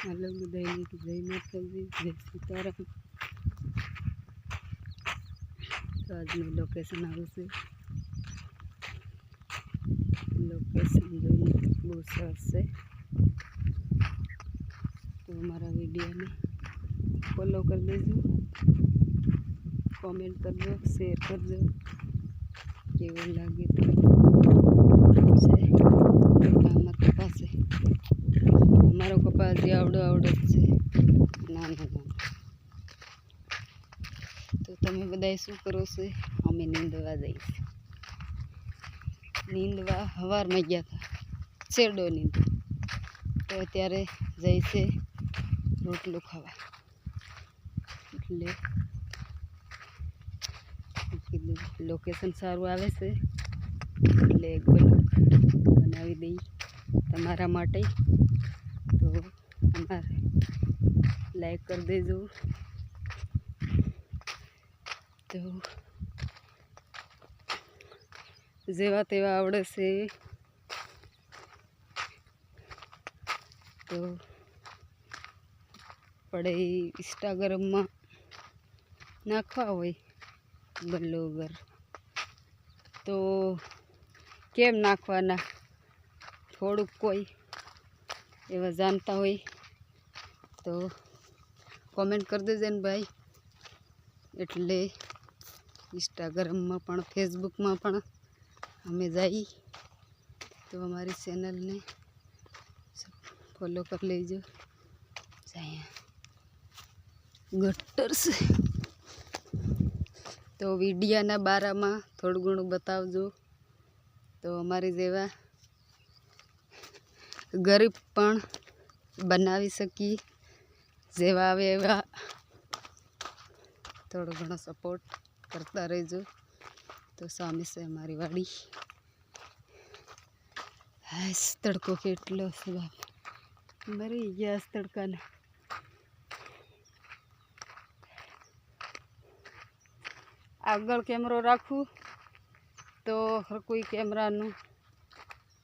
હાલો બધાને જય માતાજી જય સીતારામ તો આજનું લોકેશન આવશે લોકેશન જોઈને બહુ સરસ છે તો મારા વિડીયોને ફોલો કરી દેજો કોમેન્ટ કરજો શેર કરજો કેવું લાગે તો છે આમાં કપાસ છે અમારો કપાસ જે આવડો આવડો જ છે. નાનો નાનો તો તમે બધા શું કરો છો? અમે નીંદવા જઈશ નીંદવા હવારમાં ગયા હતા. છેડો નીંદ તો અત્યારે જઈશે રોટલો ખાવા. એટલે લોકેશન સારું આવે છે. એટલે બનાવી દઈ તમારા માટે. તો અમારે લાઈક કરી દેજો. તો જેવા તેવા આવડે છે. તો પડે ઇન્સ્ટાગ્રામમાં નાખવા હોય બ્લોગર. તો કેમ નાખવાના? થોડુંક કોઈ એવા જાણતા હોય. તો કોમેન્ટ કરી દેજે ને ભાઈ. એટલે ઇન્સ્ટાગ્રામમાં પણ ફેસબુકમાં પણ અમે જઈ. તો અમારી ચેનલને ફોલો કરી લેજો. ગટર્સ ગટર તો વિડિયાના બારામાં થોડું ઘણું બતાવજો. તો અમારી જેવા ગરીબ પણ બનાવી શકીએ. જેવા આવે એવા. થોડો ઘણો સપોર્ટ કરતા રહેજો. તો સામે છે અમારી વાડી. હાશ તડકો કેટલો છે મરી ગયા તડકાને. આગળ કેમેરો રાખું તો કોઈ કેમેરાનું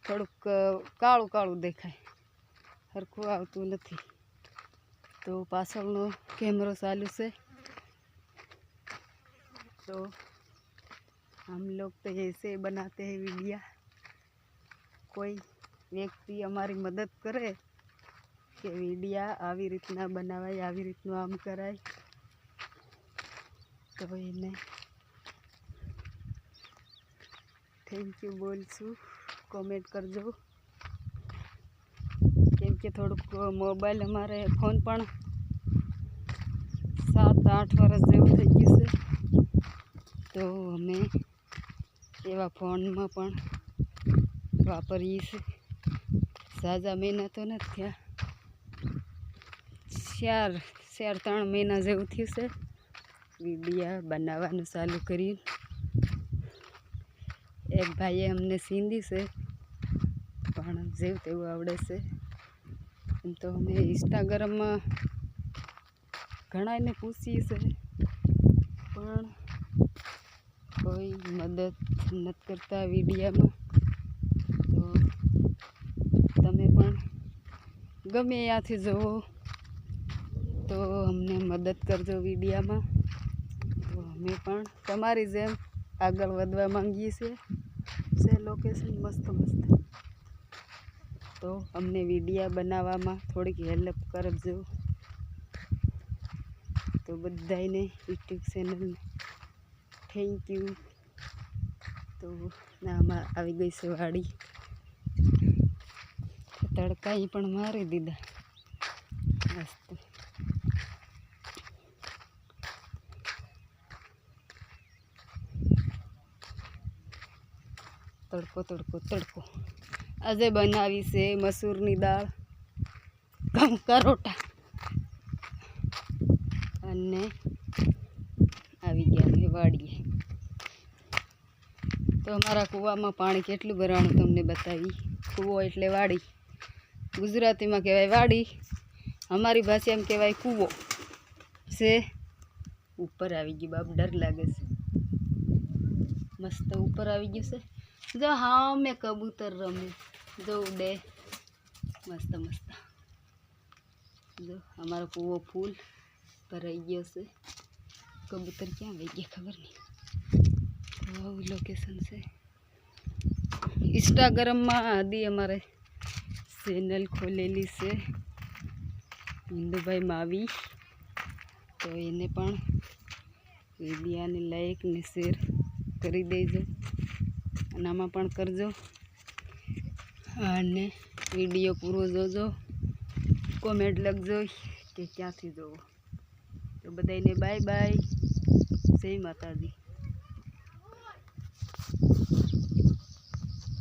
થોડુંક કાળું કાળું દેખાય. સરખું આવતું નથી. તો પાછળનો કેમેરો ચાલુ છે तो हम लोग तो ऐसे बनाते हैं वीडिया કોઈ વ્યક્તિ અમારી મદદ કરે કે વિડીયા આવી રીતના બનાવાય આવી રીતનું આમ કરાય તો એને થેન્ક યુ બોલશું કોમેન્ટ કરજો કેમ કે થોડુંક મોબાઈલ અમારે ફોન પણ સાત, આઠ વર્ષ જેવું થઈ ગયું છે. તો અમે એવા ફોનમાં પણ વાપરીએ છીએ. સાજા મહિના તો નથી થયા. ચાર ચાર, ત્રણ મહિના જેવું થયું છે. વિડીયા બનાવવાનું ચાલુ કર્યું. એક ભાઈએ અમને સીંધી છે. પણ જેવું તેવું આવડે છે. એમ તો અમે ઇન્સ્ટાગ્રામમાં ઘણાને પૂછીએ છે. પણ કોઈ મદદ નથી કરતા વિડીયામાં તો તમે પણ ગમે ત્યાંથી જુઓ તો અમને મદદ કરજો વિડીયામાં. તો અમે પણ તમારી જેમ આગળ વધવા માંગીએ છીએ. લોકેશન, મસ્ત મસ્ત. તો અમને વિડીયા બનાવવામાં થોડીક હેલ્પ કરજો. તો બધાને યુટ્યુબ ચેનલને થેન્ક યુ તો આમાં આવી ગઈ છે વાડી. તડકાઈ પણ મારી દીધા. મસ્ત. તડકો તડકો તડકો. આજે બનાવી છે મસૂરની દાળ ઘઉં કરોટા અને આવી ગયા અમે વાડીએ. તો અમારા કૂવામાં પાણી કેટલું ભરાણું તમને બતાવી. કૂવો એટલે વાડી. ગુજરાતીમાં કહેવાય વાડી. અમારી ભાષામાં કહેવાય કૂવો. છે. ઉપર આવી ગયું, બાપ ડર લાગે છે. મસ્ત ઉપર આવી ગયું છે. જો હા મેં કબૂતર રમ્યું. જો ઉડે. મસ્ત મસ્ત. જો અમારો કૂવો ફૂલ ભરાઈ ગયો છે. કબૂતર ક્યાં વહી ગયા ખબર નહીં. આવું લોકેશન છે. ઇન્સ્ટાગ્રામમાં આદિ અમારે ચેનલ ખોલેલી છે. હિન્દુભાઈ માવી. તો એને પણ વિડીયાને લાઈક ને શેર કરી દેજો. અને આમાં પણ કરજો. અને વીડિયો પૂરો જોજો. કોમેન્ટ લખજો કે ક્યાંથી જોવો. તો બધાને બાય બાય જય માતાજી.